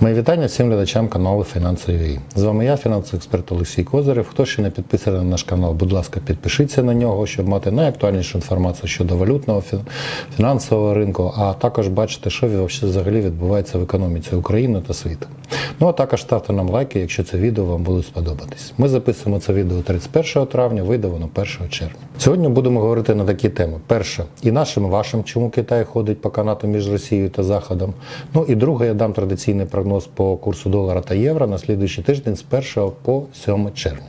Мої вітання всім глядачам каналу Фінансові. З вами я, фінансовий експерт Олексій Козирев. Хто ще не підписаний на наш канал, будь ласка, підпишіться на нього, щоб мати найактуальнішу інформацію щодо валютного фінансового ринку, а також бачити, що взагалі відбувається в економіці України та світу. Ну а також ставте нам лайки, якщо це відео вам буде сподобатись. Ми записуємо це відео 31 травня, вийде воно 1 червня. Сьогодні будемо говорити на такі теми: перше, і нашим, вашим, чому Китай ходить по канату між Росією та Заходом. Ну і друге, я дам традиційний прогноз по курсу долара та євро на слідуючий тиждень з 1 по 7 червня.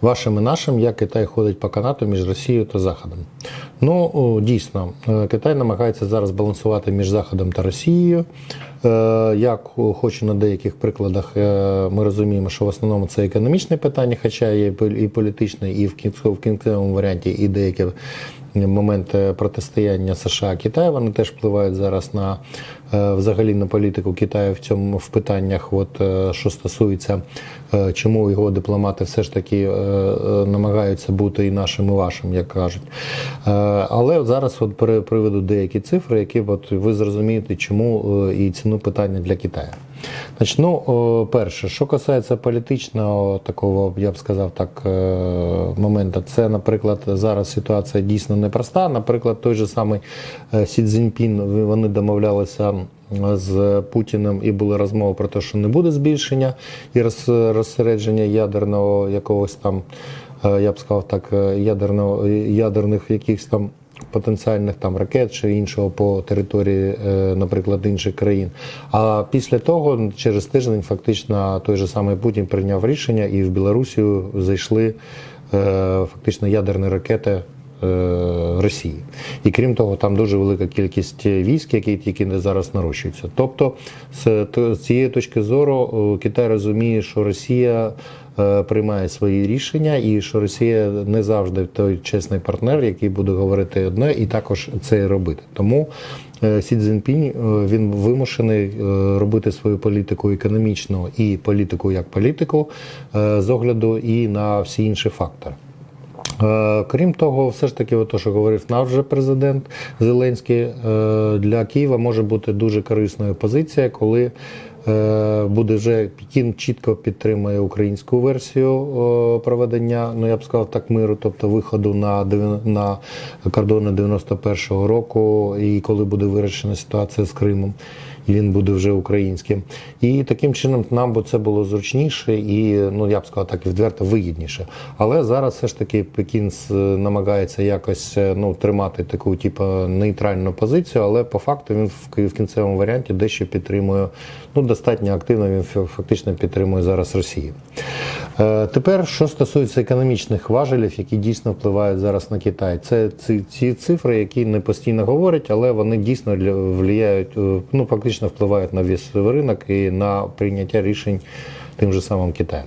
Вашим і нашим, як Китай ходить по канату між Росією та Заходом. Ну, дійсно, е, Китай намагається зараз балансувати між Заходом та Росією. Е, Як хочу на деяких прикладах, е, ми розуміємо, що в основному це економічне питання, хоча є і політичне, і в кінцевому, варіанті, і деякі моменти протистояння США Китаю, вони теж впливають зараз на взагалі на політику Китаю в цьому в питаннях, от що стосується, чому його дипломати все ж таки намагаються бути і нашим, і вашим, як кажуть. Але зараз от при- приведу деякі цифри, які от ви зрозумієте, чому е, і ціну питання для Китаю. Значить, ну, перше, що касається політичного такого, я б сказав так, е, моменту, це, наприклад, зараз ситуація дійсно непроста. Наприклад, той же самий е, Сі Цзіньпін, вони домовлялися з Путіним і були розмови про те, що не буде збільшення і роз- розсередження ядерного якогось там, я б сказав так, е, ядерного ядерних якихось там потенціальних там ракет чи іншого по території, е, наприклад, інших країн. А після того, через тиждень, фактично, той же самий Путін прийняв рішення, і в Білорусію зайшли е, фактично ядерні ракети. Е, Росії, і крім того, там дуже велика кількість військ, які тільки зараз нарощуються. Тобто, з то- з цієї точки зору, е, Китай розуміє, що Росія е, приймає свої рішення, і що Росія не завжди той чесний партнер, який буде говорити одне, і також це робити. Тому Сі Цзіньпінь він вимушений робити свою політику економічну і політику як політику з огляду і на всі інші фактори. Е, Крім того, все ж таки, то, що говорив наш вже президент Зеленський, е, для Києва може бути дуже корисною позиція, коли е, буде вже Пекін чітко підтримує українську версію проведення, ну я б сказав так, миру, тобто виходу на на кордони 91-го року, і коли буде вирішена ситуація з Кримом він буде вже українським. І таким чином нам би це було зручніше і, ну я б сказав так, відверто вигідніше. Але зараз все ж таки Пекін намагається якось е, ну, тримати таку, типу, нейтральну позицію, але по факту він в кінцевому варіанті дещо підтримує, ну достатньо активно він фактично підтримує зараз Росію. Е, Тепер, що стосується економічних важелів, які дійсно впливають зараз на Китай, це ці, ці цифри, які не постійно говорять, але вони дійсно влияють, е, ну фактично впливають на весь ринок і на прийняття рішень тим же самим Китаєм.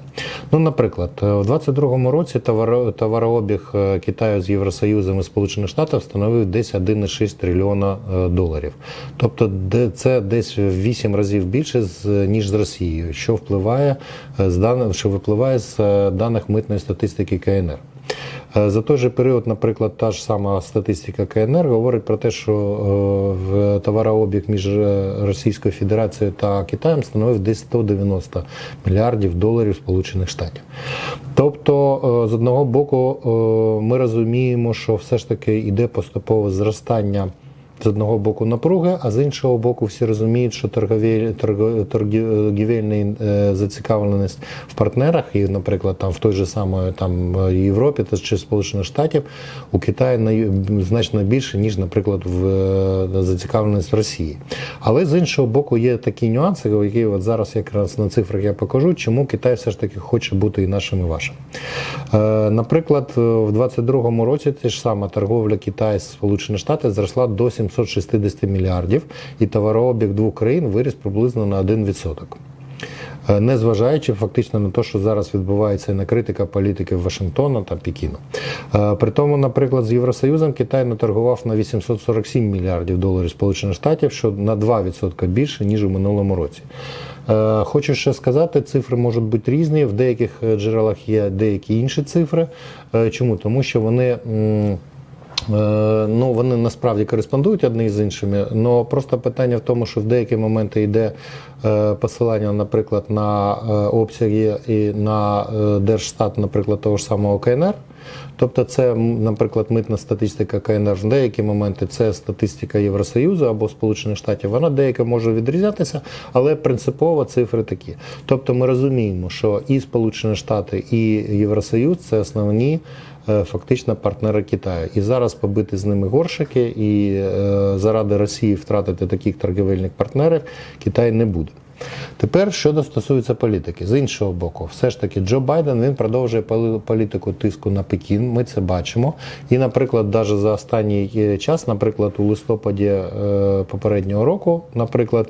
Ну, наприклад, е, в 2022 році товаро- товарообіг е, Китаю з Євросоюзом і Сполучених Штатів становив десь 1,6 трильйона е, доларів. Тобто, це десь в 8 разів більше ніж з Росією, що впливає з даних, що випливає з даних митної статистики КНР. Е, За той же період, наприклад, та ж сама статистика КНР говорить про те, що е, в товарообіг між е, Російською Федерацією та Китаєм становив десь 190 мільярдів доларів Сполучених Штатів. Тобто, з одного боку, ми розуміємо, що все ж таки йде поступове зростання. З одного боку напруги, а з іншого боку, всі розуміють, що торгові, торго- торгівельна е, зацікавленість в партнерах, і, наприклад, там в той же самої там е, Європі та чи Сполучених Штатів у Китаї значно більше, ніж, наприклад, в е, зацікавленість в Росії. Але з іншого боку, є такі нюанси, які от зараз якраз на цифрах я покажу, чому Китай все ж таки хоче бути і нашим, і вашим. Наприклад, в 2022 році те ж саме торговля Китаю з Сполучених Штатів зросла до 760 мільярдів, і товарообіг двох країн виріс приблизно на 1%. Е, Незважаючи фактично на те, що зараз відбувається і на критика політики Вашингтона та Пекіну. Е, При тому, наприклад, з Євросоюзом Китай наторгував на 847 мільярдів доларів Сполучених Штатів, що на 2% більше ніж у минулому році. Е, Хочу ще сказати, цифри можуть бути різні. В деяких джерелах є деякі інші цифри. Чому? Тому що вони. Е, Ну, вони насправді кореспондують одні з іншими, але просто питання в тому, що в деякі моменти йде е, посилання, наприклад, на е, обсяги і на Держстат, наприклад, того ж самого КНР. Тобто, це, наприклад, митна статистика КНР в деякі моменти це статистика Євросоюзу або Сполучених Штатів. Вона деяка може відрізнятися, але принципово цифри такі. Тобто, ми розуміємо, що і Сполучені Штати, і Євросоюз це основні фактично партнери Китаю. І зараз побити з ними горшики, і е, заради Росії втратити таких торгівельних партнерів Китай не буде. Тепер щодо стосується політики, з іншого боку, все ж таки Джо Байден він продовжує політику тиску на Пекін. Ми це бачимо. І, наприклад, навіть за останній е, час, наприклад, у листопаді е, попереднього року, наприклад.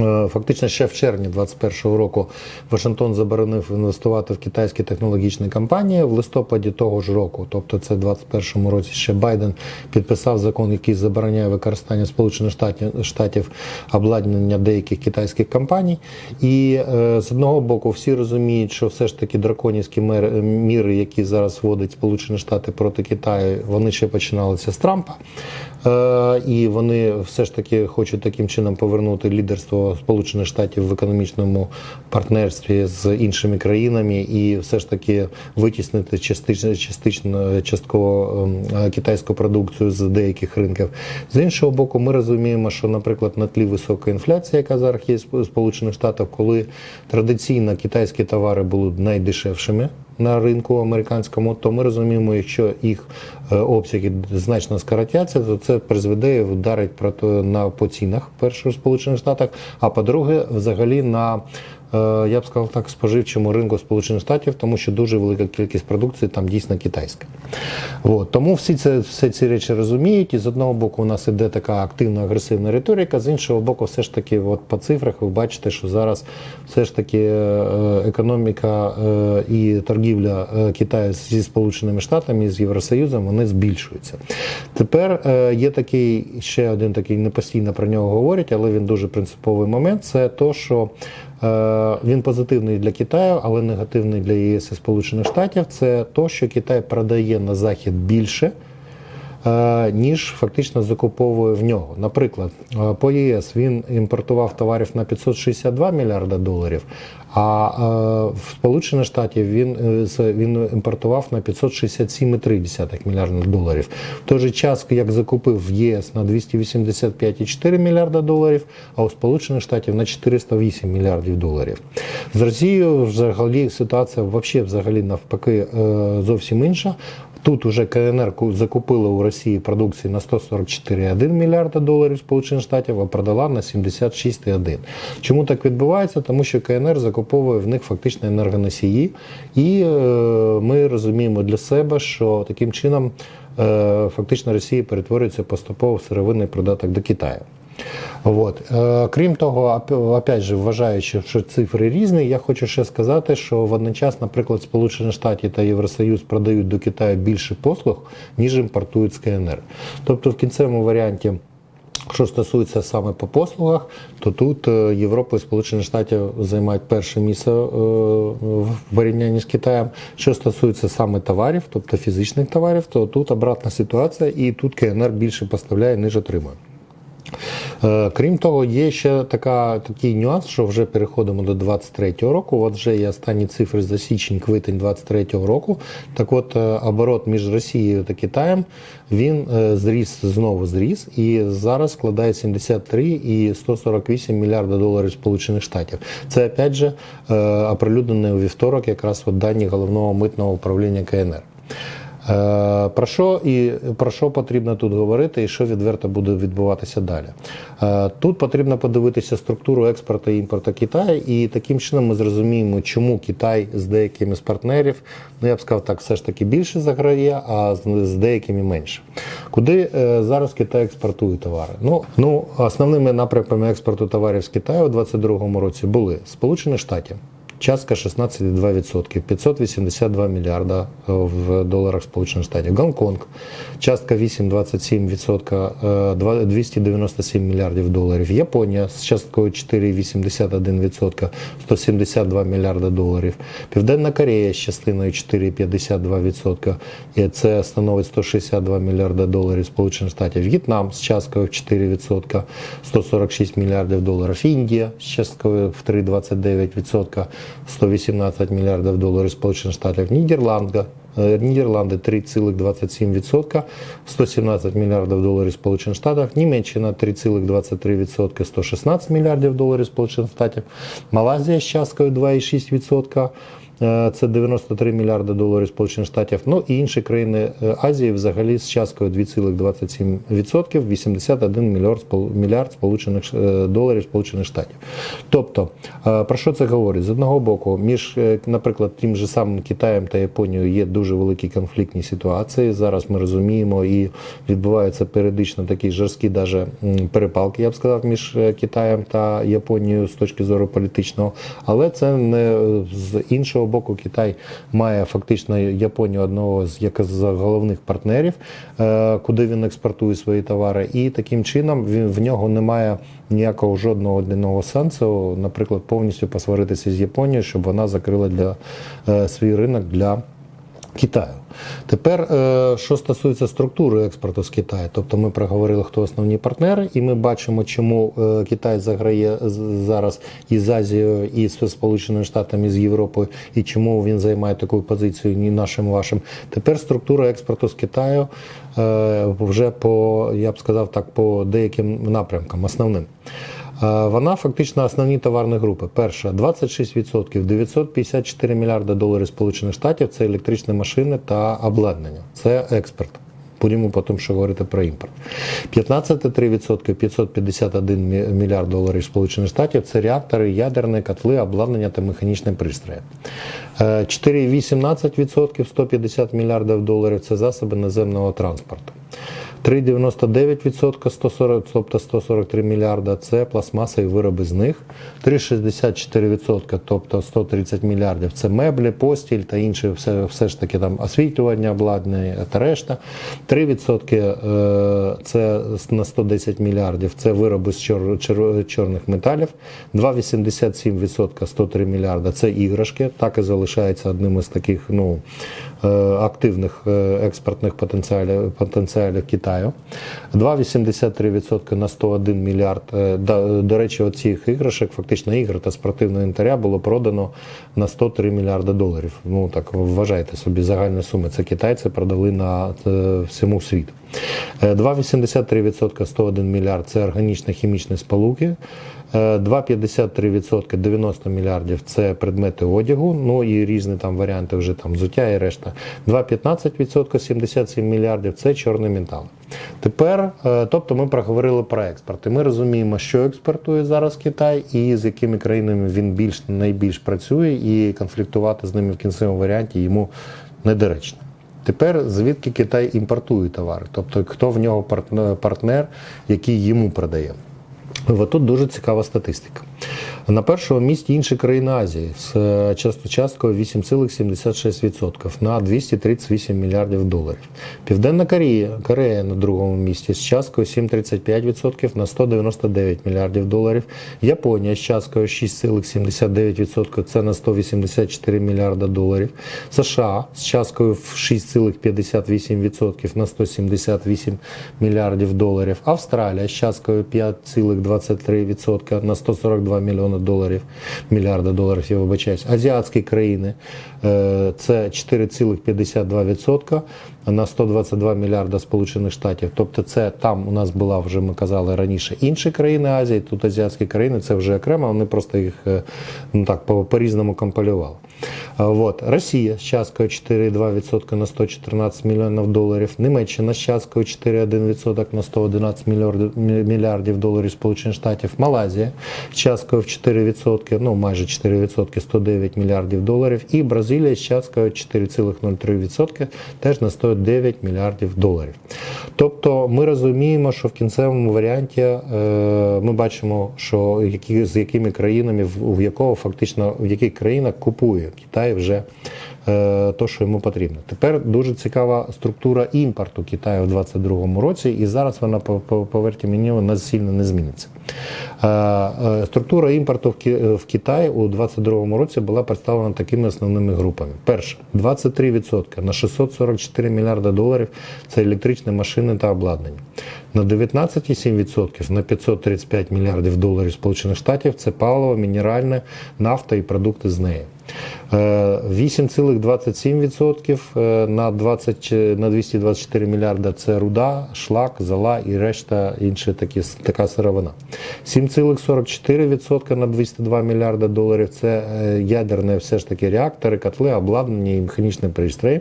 Е, Фактично ще в червні 2021 року Вашингтон заборонив інвестувати в китайські технологічні компанії. В листопаді того ж року, тобто це в 2021 році, ще Байден підписав закон, який забороняє використання Сполучених Штатів, обладнання деяких китайських компаній. І е, з одного боку всі розуміють, що все ж таки драконівські міри, які зараз вводить Сполучені Штати проти Китаю, вони ще починалися з Трампа. Е, і вони все ж таки хочуть таким чином повернути лідерство Сполучених Штатів в економічному партнерстві з іншими країнами і все ж таки витіснити частично, частично частково ем, китайську продукцію з деяких ринків. З іншого боку, ми розуміємо, що, наприклад, на тлі високої інфляції, яка зараз є в Сполучених Штатах, коли традиційно китайські товари були найдешевшими на ринку американському, то ми розуміємо, якщо їх е, обсяги значно скоротяться, то це призведе і вдарить на по цінах першого Сполучених Штатах, а по-друге, взагалі на я б сказав так, споживчому ринку Сполучених Штатів, тому що дуже велика кількість продукції там дійсно китайська. От. Тому всі це всі ці речі розуміють, і з одного боку у нас іде така активна агресивна риторика, з іншого боку, все ж таки, от по цифрах ви бачите, що зараз все ж таки е, економіка е, і торгівля е, Китаю зі Сполученими Штатами, з Євросоюзом, вони збільшуються. Тепер е, є такий ще один такий не постійно про нього говорять, але він дуже принциповий момент. Це то, що Е, Він позитивний для Китаю, але негативний для ЄС і Сполучених Штатів. Це то, що Китай продає на захід більше. Е, Ніж фактично закуповує в нього. Наприклад, е, по ЄС він імпортував товарів на 562 мільярда доларів, а е, в Сполучені Штатів він, він імпортував на 567,3 мільярда доларів. В той же час, як закупив в ЄС на 285,4 мільярда доларів, а у Сполучених Штатів на 408 мільярдів доларів. З Росією взагалі ситуація взагалі, взагалі навпаки зовсім інша. Тут уже КНР закупила у Росії продукції на 144,1 мільярда доларів Сполучених Штатів, а продала на 76,1. Чому так відбувається? Тому що КНР закуповує в них фактично енергоносії, і е, ми розуміємо для себе, що таким чином е, фактично Росія перетворюється поступово в сировинний придаток до Китаю. От. Е, Крім того, опять же, вважаючи, що цифри різні, я хочу ще сказати, що водночас, наприклад, Сполучені Штати та Євросоюз продають до Китаю більше послуг, ніж імпортують з КНР. Тобто, в кінцевому варіанті. Що стосується саме по послугах, то тут е, Європа і Сполучені Штати займають перше місце е, в порівнянні з Китаєм. Що стосується саме товарів, тобто фізичних товарів, то тут обратна ситуація, і тут КНР більше поставляє, ніж отримує. Е, Крім того, є ще така, такий нюанс, що вже переходимо до 23-го року. От вже є останні цифри за січень-квитень 23-го року. Так от, е, оборот між Росією та Китаєм він е, зріс знову зріс і зараз складає 73 і 148 мільярда доларів Сполучених Штатів. Це опять же оприлюднене у вівторок, якраз от дані головного митного управління КНР. Е, Про що і про що потрібно тут говорити, і що відверто буде відбуватися далі? Е, Тут потрібно подивитися структуру експорту і імпорту Китаю, і таким чином ми зрозуміємо, чому Китай з деякими з партнерів, ну я б сказав так, все ж таки більше заграє, а з, деякими менше. Куди е, зараз Китай експортує товари? Ну, ну основними напрямками експорту товарів з Китаю у 2022 році були Сполучені Штати. Частка 16,2%, 582 мільярда е, в доларах Сполучених Штатів. Гонконг, частка 8,27%, е, два- 297 мільярдів доларів. Японія з часткою 4,81%, 172 мільярда доларів. Південна Корея з частиною 4,52%, і це становить 162 мільярда доларів Сполучених Штатів. В'єтнам з часткою в 4%, 146 мільярдів доларів. Індія з часткою в 3,29%, 118 мільярдів доларів Сполучених Штатів. Нідерланди Е, Нідерланди 3,27%, 117 мільярдів доларів Сполучених Штатів, Німеччина 3,23%, 116 мільярдів доларів Сполучених Штатів, Малайзія з часткою 2,6%. Е, Це 93 мільярди доларів Сполучених Штатів. Ну і інші країни е, Азії взагалі з часткою 2,27%, 81 мільярд, мільярд сполучених е, доларів Сполучених Штатів. Тобто, про що це говорить? З одного боку, між, наприклад, тим же самим Китаєм та Японією є дуже великі конфліктні ситуації. Зараз ми розуміємо і відбуваються періодично такі жорсткі даже перепалки, я б сказав, між Китаєм та Японією з точки зору політичного. Але це не з іншого боку, Китай має фактично Японію одного з як з головних партнерів, е, куди він експортує свої товари, і таким чином він в нього немає ніякого жодного одного сенсу, наприклад, повністю посваритися з Японією, щоб вона закрила для е, свій ринок для. Китаю. Тепер, е, що стосується структури експорту з Китаю, тобто ми проговорили, хто основні партнери, і ми бачимо, чому е, Китай заграє зараз і з Азією, і з Сполученими Штатами, і з Європою, і чому він займає таку позицію, ні нашим вашим. Тепер структура експорту з Китаю е, вже по, я б сказав так, по деяким напрямкам, основним. Е, Вона фактично основні товарні групи. Перша 26%, 954 мільярди доларів Сполучених Штатів це електричні машини та обладнання. Це експорт. Будемо потім ще говорити про імпорт. 15,3% 551 мільярд доларів Сполучених Штатів це реактори, ядерні котли, обладнання та механічні пристрої. Е, 4,18% 150 мільярдів доларів це засоби наземного транспорту. 3,99%, 140, тобто 143 мільярда це пластмаса і вироби з них. 3,64%, тобто 130 мільярдів це меблі, постіль та інше, все, все ж таки там освітлювання, обладнання та решта. 3% е, це на 110 мільярдів це вироби з чор, чор, чорних металів. 2,87% 103 мільярда це іграшки. Так і залишається одним із таких ну, активних е, експортних потенціалів, потенціалів Китаю. 2,83% на 101 мільярд. Е, До, речі, оцих іграшок, фактично ігри та спортивного інтеря було продано на 103 мільярди доларів. Ну так вважайте собі загальні суми. Це китайці продали на е, всьому світу. Е, 2,83% 101 мільярд це органічні хімічні сполуки. Е, 2,53% 90 мільярдів це предмети одягу, ну і різні там варіанти вже там взуття і решта. 2,15% 77 мільярдів це чорний метал. Тепер, е, тобто ми проговорили про експорт. І ми розуміємо, що експортує зараз Китай і з якими країнами він більш найбільш працює, і конфліктувати з ними в кінцевому варіанті йому недоречно. Тепер звідки Китай імпортує товари, тобто хто в нього партнер, який йому продає. От тут дуже цікава статистика. На першому місці інші країни Азії з е, часткою 8,76% на 238 мільярдів доларів. Південна Корея, Корея на другому місці з часткою 7,35% на 199 мільярдів доларів. Японія з часткою 6,79% це на 184 мільярда доларів. США з часткою в 6,58% на 178 мільярдів доларів. Австралія з часткою 5,23% на 142 мільйони доларів, мільярда доларів, я вибачаюсь. Азіатські країни е, це 4,52% на 122 мільярда Сполучених Штатів. Тобто це там у нас була вже, ми казали раніше, інші країни Азії, тут азіатські країни, це вже окремо, вони просто їх е, ну так по- по-різному компілювали. А, Вот. Росія з часткою 4,2% на 114 мільйонів доларів. Німеччина з часткою 4,1% на 111 мільярдів, доларів Сполучених Штатів. Малайзія з часткою в 4%, ну майже 4%, 109 мільярдів доларів. І Бразилія з часткою 4,03%, теж на 100 стоїть 9 мільярдів доларів. Тобто ми розуміємо, що в кінцевому варіанті е, ми бачимо, що які, з якими країнами, в, якого фактично в яких країнах купує Китай вже то, що йому потрібно. Тепер дуже цікава структура імпорту Китаю в 2022 році, і зараз вона по- по- поверте мені вона сильно не зміниться. Е, е, Структура імпорту в Ки- в Китай у 2022 році була представлена такими основними групами. Перше, 23% на 644 мільярди доларів це електричні машини та обладнання. На 19,7% на 535 мільярдів доларів Сполучених Штатів це паливо, мінеральне, нафта і продукти з неї. Е, 8,27% е, на 20, на 224 мільярда це руда, шлак, зола і решта інші такі така сировина. 7,44% на 202 мільярда доларів це е, ядерне все ж таки реактори, котли, обладнання і механічні пристрої.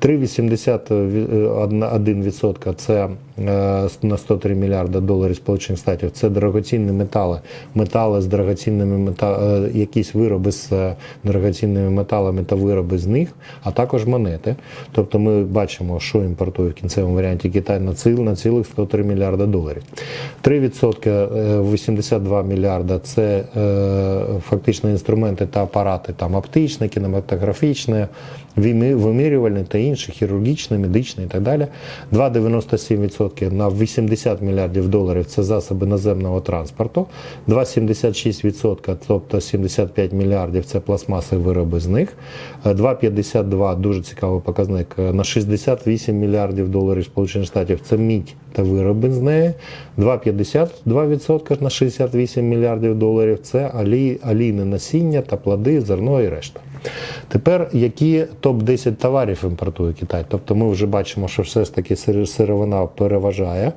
3,81% це е, на 103 мільярда доларів Сполучених Штатів. Це дорогоцінні метали, метали з дорогоцінними мета, е, якісь вироби з е, дорогоцінними металами та вироби з них, а також монети. Тобто ми бачимо, що імпортує в кінцевому варіанті Китай на ціл на цілих 103 мільярда доларів. 3% е, 82 мільярда це е, фактично інструменти та апарати, там оптичні, кінематографічні, вимі- вимірювальні та інші, хірургічні, медичні і так далі. 2,97% на 80 мільярдів доларів це засоби наземного транспорту, 2,76%, тобто 75 мільярдів це пластмаси вироби з них, Е, 2,52 дуже цікавий показник на 68 мільярдів доларів Сполучених Штатів це мідь та вироби з неї, 2,52% на 68 мільярдів доларів це олій, олійне насіння та плоди, зерно і решта. Тепер які топ-10 товарів імпортує Китай? Тобто ми вже бачимо, що все ж таки сировина переважає е,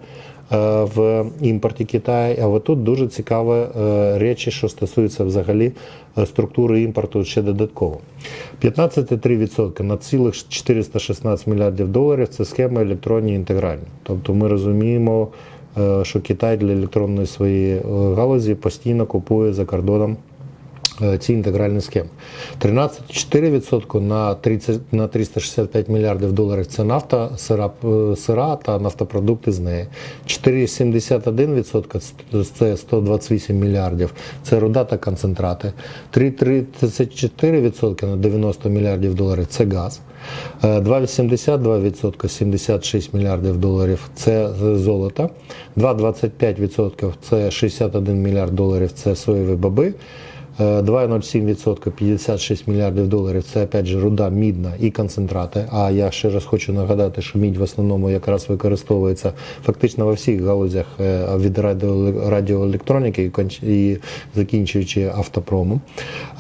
в імпорті Китаю. А от тут дуже цікаві е, речі, що стосуються взагалі е, структури імпорту ще додатково. 15,3% на цілих 416 мільярдів доларів це схема електронні інтегральні. Тобто ми розуміємо, що Китай для електронної своєї галузі постійно купує за кордоном ці інтегральні схеми. 13,4% на 30, на 365 мільярдів доларів це нафта, сира, е, сира та нафтопродукти з неї. 4,71% це 128 мільярдів, це руда та концентрати. 3,34% на 90 мільярдів доларів це газ. Е, 2,82% 76 мільярдів доларів це золото. 2,25% це 61 мільярд доларів це соєві боби. Е, 2,07% 56 мільярдів доларів це опять же руда мідна і концентрати. А я ще раз хочу нагадати, що мідь в основному якраз використовується фактично во всіх галузях е, від радіо- радіоелектроніки і закінчуючи автопромом.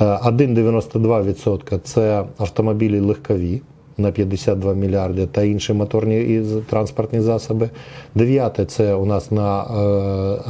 Е, 1,92% це автомобілі легкові на 52 мільярди та інші моторні і транспортні засоби. Дев'яте це у нас на е,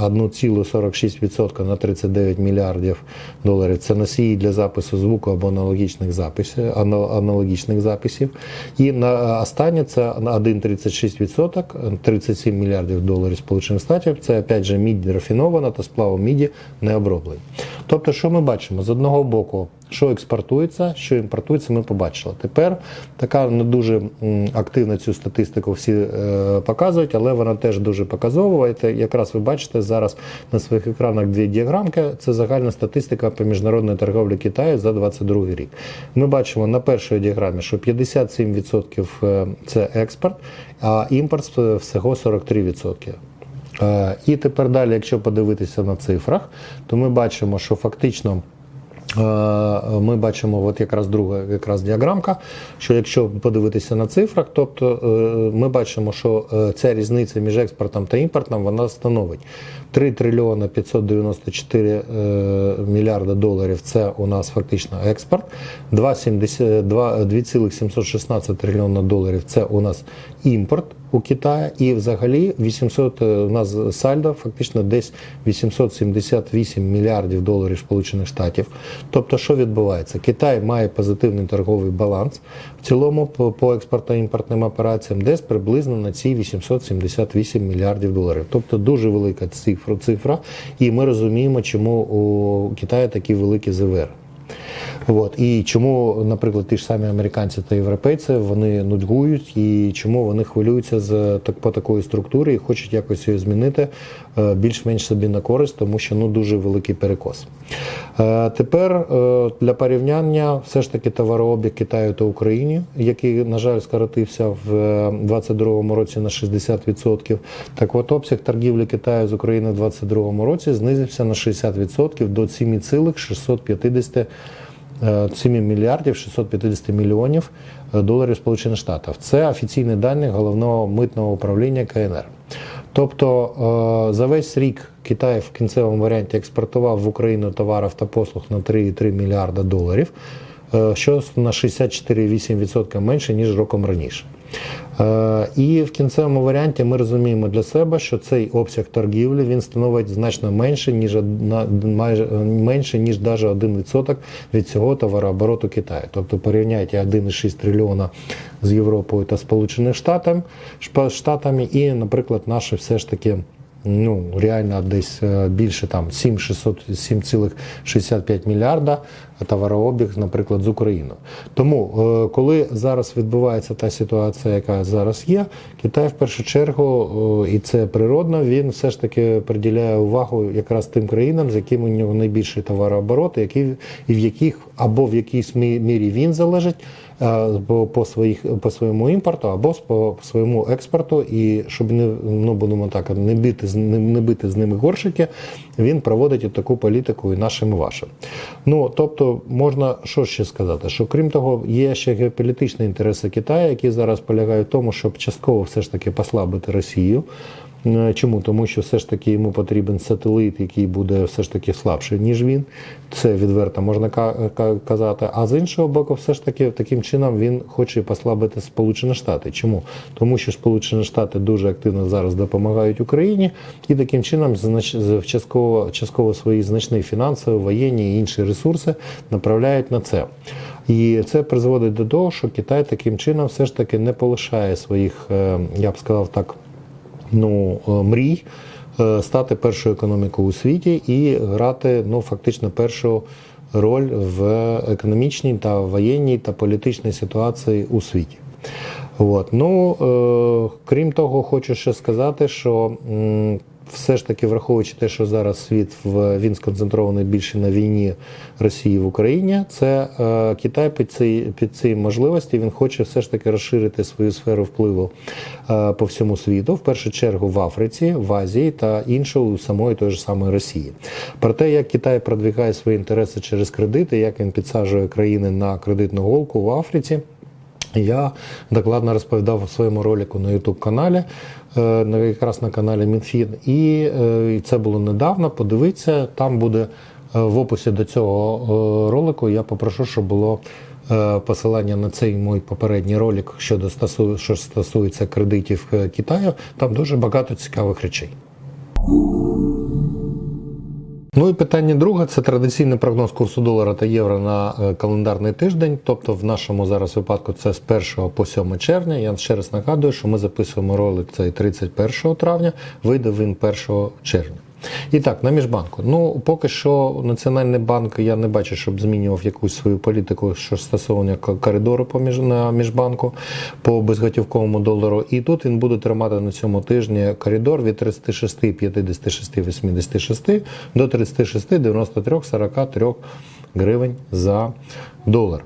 1,46% на 39 мільярдів доларів. Це носії для запису звуку або аналогічних записів, аналогічних записів. І на останнє це на 1,36%, 37 мільярдів доларів Сполучених Штатів. Це опять же мідь рафінована та сплавом міді не оброблені. Тобто, що ми бачимо? З одного боку, що експортується, що імпортується, ми побачили. Тепер така не дуже м, активно цю статистику всі е, показують, але вона теж дуже показова. І якраз ви бачите зараз на своїх екранах дві діаграмки. Це загальна статистика по міжнародній торговлі Китаю за 2022 рік. Ми бачимо на першій діаграмі, що 57% е, це експорт, а імпорт е, всього 43%. Е, І тепер далі, якщо подивитися на цифрах, то ми бачимо, що фактично. Е, Ми бачимо, от якраз друга якраз діаграмка, що якщо подивитися на цифрах, тобто е, ми бачимо, що е, ця різниця між експортом та імпортом вона становить 3 трильйона 594 е, мільярда доларів. Це у нас фактично експорт, 2,716 трильйона доларів це у нас імпорт у Китаї, і взагалі 800 е, у нас сальдо фактично десь 878 мільярдів доларів Сполучених Штатів. Тобто, що відбувається? Китай має позитивний торговий баланс в цілому по, по експортно-імпортним операціям, десь приблизно на ці 878 мільярдів доларів. Тобто дуже велика цифра, цифра, і ми розуміємо, чому у Китаї такі великі ЗВР. От. І чому, наприклад, ті ж самі американці та європейці вони нудьгують, і чому вони хвилюються з так по такої структури і хочуть якось її змінити е, більш-менш собі на користь, тому що ну дуже великий перекос. Е, Тепер е, для порівняння все ж таки товарообіг Китаю та Україні, який, на жаль, скоротився в 2022 році на 60%. Так от обсяг торгівлі Китаю з Україною в 2022 році знизився на 60% до 7,650 е, 7 мільярдів 650 мільйонів е, доларів Сполучених Штатів. Це офіційні дані головного митного управління КНР. Тобто е, за весь рік Китай в кінцевому варіанті експортував в Україну товарів та послуг на 3,3 мільярда доларів, е, що на 64,8% менше ніж роком раніше. Е, І в кінцевому варіанті ми розуміємо для себе, що цей обсяг торгівлі він становить значно менше, ніж на майже менше, ніж навіть 1% від цього товарообороту Китаю. Тобто порівняйте 1,6 трильйона з Європою та Сполученими Штатами, Штатами і, наприклад, наші все ж таки. Ну, реально десь е, більше там 7,600 7,65 мільярда товарообіг, наприклад, з Україною. Тому, е, коли зараз відбувається та ситуація, яка зараз є, Китай в першу чергу, е, і це природно, він все ж таки приділяє увагу якраз тим країнам, з якими у нього найбільший товарооборот, які, і в яких або в якійсь мі- мірі він залежить по, по, своїх, по своєму імпорту, або по своєму експорту, і щоб не ну будемо так не бити з не, бити з ними горшики, він проводить таку політику і нашим, і вашим. Ну тобто, можна що ще сказати, що крім того, є ще геополітичні інтереси Китаю, які зараз полягають в тому, щоб частково все ж таки послабити Росію. Е, Чому? Тому що все ж таки йому потрібен сателит, який буде все ж таки слабший, ніж він. Це відверто можна ка- ка- казати. А з іншого боку, все ж таки таким чином він хоче послабити Сполучені Штати. Чому? Тому що Сполучені Штати дуже активно зараз допомагають Україні і таким чином частково, частково свої значні фінансові, воєнні і інші ресурси направляють на це. І це призводить до того, що Китай таким чином все ж таки не полишає своїх, е, я б сказав так, ну, е, мрій е, стати першою економікою у світі і грати ну, фактично першу роль в економічній та воєнній та політичній ситуації у світі. От. Ну, е, крім того, хочу ще сказати, що все ж таки, враховуючи те, що зараз світ в він сконцентрований більше на війні Росії в Україні, це е, Китай під ці під ці можливості він хоче все ж таки розширити свою сферу впливу е, по всьому світу, в першу чергу в Африці, в Азії та іншого самої той ж самої Росії. Про те, як Китай продвигає свої інтереси через кредити, як він підсаджує країни на кредитну голку в Африці. Я докладно розповідав у своєму ролику на youtube каналі, на- якраз на каналі Мінфін. І е, і це було недавно. Подивіться, там буде е, в описі до цього е, ролику. Я попрошу, щоб було е, посилання на цей мій попередній ролик щодо що стосується кредитів е, Китаю. Там дуже багато цікавих речей. Ну і питання друге це традиційний прогноз курсу долара та євро на е, календарний тиждень. Тобто, в нашому зараз випадку це з 1 по 7 червня. Я ще раз нагадую, що ми записуємо ролик цей 31 травня, вийде він 1 червня. І так, на міжбанку. Ну, поки що Національний банк я не бачу, щоб змінював якусь свою політику що стосовно коридору по на міжбанку по безготівковому долару. І тут він буде тримати на цьому тижні коридор від 36, 56, 86 до 36, 93, 43 гривень за долар.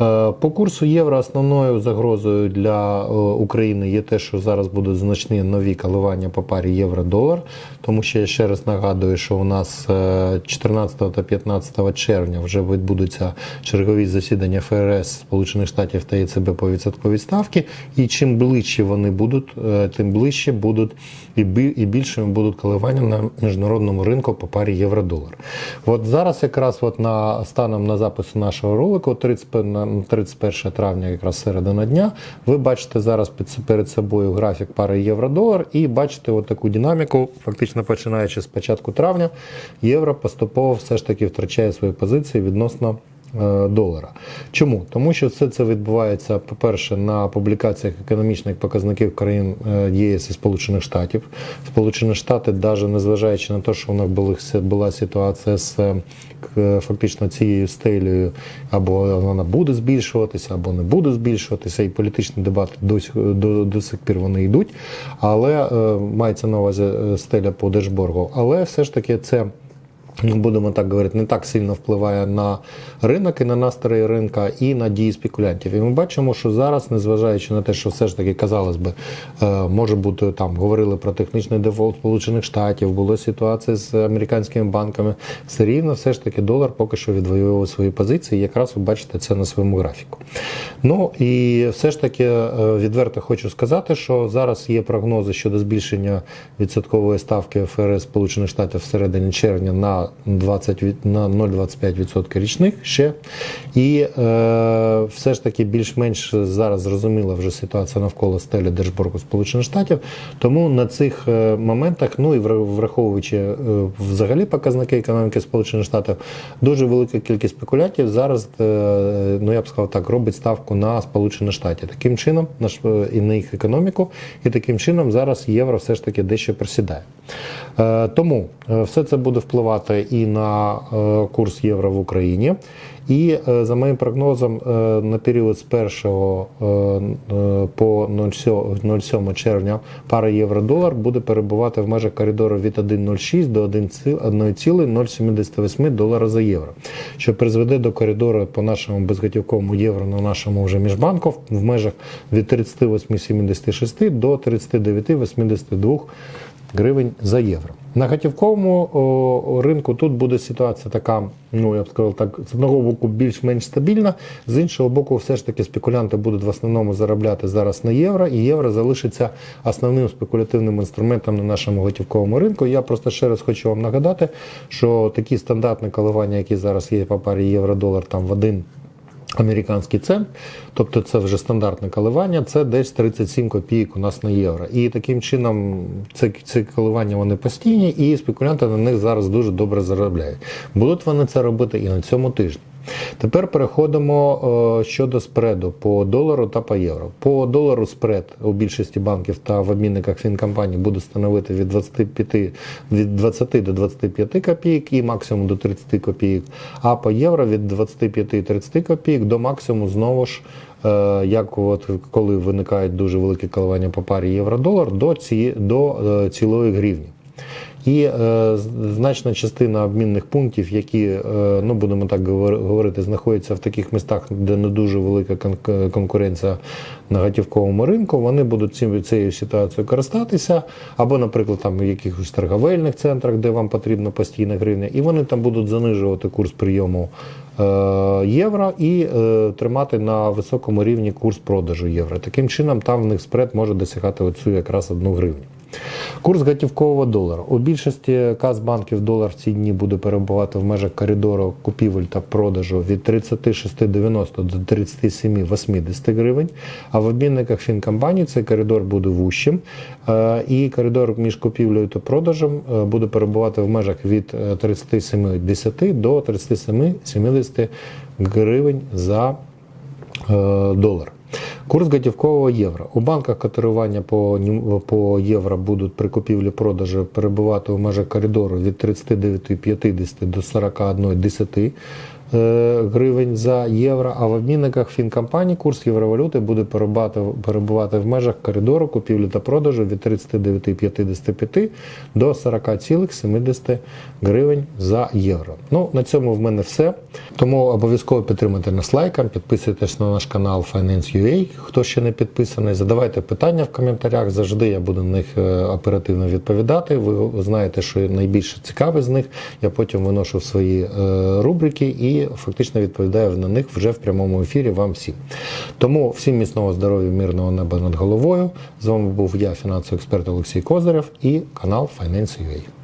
Е, По курсу євро основною загрозою для е, України є те, що зараз будуть значні нові коливання по парі євро-долар, тому що я ще раз нагадую, що у нас е, 14 та 15 червня вже відбудуться чергові засідання ФРС Сполучених Штатів та ЄЦБ по відсотковій ставки. І чим ближче вони будуть, е, тим ближче будуть і більшими будуть коливання на міжнародному ринку по парі євро-долар. От зараз якраз от на станом на запису нашого ролику, 30, на 31 травня, якраз середина дня, ви бачите зараз під, перед собою графік пари євро-долар і бачите от таку динаміку, фактично починаючи з початку травня, євро поступово все ж таки втрачає свої позиції відносно долара. Чому? Тому що все це відбувається, по-перше, на публікаціях економічних показників країн е, ЄС і Сполучених Штатів. Сполучені Штати, навіть незважаючи на те, що у них була ситуація з е, фактично цією стелею, або вона буде збільшуватися, або не буде збільшуватися, і політичні дебати досі до, до сих пір вони йдуть. Але е, мається на увазі е, стеля по держборгу. Але все ж таки це. Ну, Будемо так говорити, не так сильно впливає на ринок і на настрої ринка, і на дії спекулянтів. І ми бачимо, що зараз, незважаючи на те, що все ж таки казалось би, е, може бути там говорили про технічний дефолт Сполучених Штатів, були ситуації з американськими банками. Все рівно, все ж таки, долар поки що відвоював свої позиції. Якраз ви бачите це на своєму графіку. Ну і все ж таки е, відверто хочу сказати, що зараз є прогнози щодо збільшення відсоткової ставки ФРС Сполучених Штатів всередині червня на 20 на 0,25% річних ще. І е, все ж таки більш-менш зараз зрозуміла вже ситуація навколо стелі Держборгу Сполучених Штатів. Тому на цих е, моментах, ну і враховуючи е, взагалі показники економіки Сполучених Штатів, дуже велика кількість спекулятів зараз, е, ну я б сказав так, робить ставку на Сполучені Штати. Таким чином, на ш- е, і на їх економіку, і таким чином зараз євро все ж таки дещо присідає. Е, Тому е, все це буде впливати і на е, курс євро в Україні. І е, за моїм прогнозом, е, на період з 1 е, е, по 07 07 червня пара євро-долар буде перебувати в межах коридору від 1,06 до 1,078 долара за євро, що призведе до коридору по нашому безготівковому євро на нашому вже міжбанку в межах від 38,76 до 39,82 гривень за євро. На готівковому ринку тут буде ситуація така, ну я б сказав так, з одного боку більш-менш стабільна, з іншого боку, все ж таки спекулянти будуть в основному заробляти зараз на євро, і євро залишиться основним спекулятивним інструментом на нашому готівковому ринку. Я просто ще раз хочу вам нагадати, що такі стандартні коливання, які зараз є по парі євро-долар, там в один Американський цент, тобто це вже стандартне коливання, це десь 37 копійок у нас на євро. І таким чином це, ці коливання вони постійні, і спекулянти на них зараз дуже добре заробляють. Будуть вони це робити і на цьому тижні. Тепер переходимо е, щодо спреду по долару та по євро. По долару спред у більшості банків та в обмінниках фінкомпаній буде становити від 25, від 20 до 25 копійок і максимум до 30 копійок. А по євро від 25-30 копійок до максимуму знову ж. е, Як от коли виникають дуже великі коливання по парі євро-долар до, ці, до е, цілої гривні. І е, значна частина обмінних пунктів, які, е, ну будемо так говор- говорити, знаходяться в таких містах, де не дуже велика кон- конкуренція на готівковому ринку, вони будуть цим цією ситуацією користатися, або, наприклад, там в якихось торговельних центрах, де вам потрібна постійна гривня, і вони там будуть занижувати курс прийому е, євро і е, тримати на високому рівні курс продажу євро. Таким чином, там в них спред може досягати оцю якраз одну гривню. Курс готівкового долара. У більшості казбанків долар в ці дні буде перебувати в межах коридору купівель та продажу від 36,90 до 37,80 гривень. А в обмінниках фінкомпаній цей коридор буде вущим. Е, І коридор між купівлею та продажем е, буде перебувати в межах від е, 37,10 до 37,70 гривень за е, долар. Курс готівкового євро. У банках котирування по, по євро будуть при купівлі-продажі перебувати у межах коридору від 39,50 до 41,10 е, гривень за євро, а в обмінниках фінкомпаній курс євровалюти буде перебувати, в межах коридору купівлі та продажу від 39,55 до 40,70 гривень за євро. Ну, на цьому в мене все. Тому обов'язково підтримуйте нас лайком, підписуйтесь на наш канал Finance.ua, хто ще не підписаний. Задавайте питання в коментарях. Завжди я буду на них е, оперативно відповідати. Ви знаєте, що найбільше цікаве з них. Я потім виношу в свої е, рубрики і фактично відповідає на них вже в прямому ефірі вам всім. Тому всім міцного здоров'я, мирного неба над головою. З вами був я, фінансовий експерт Олексій Козирев і канал Finance.ua.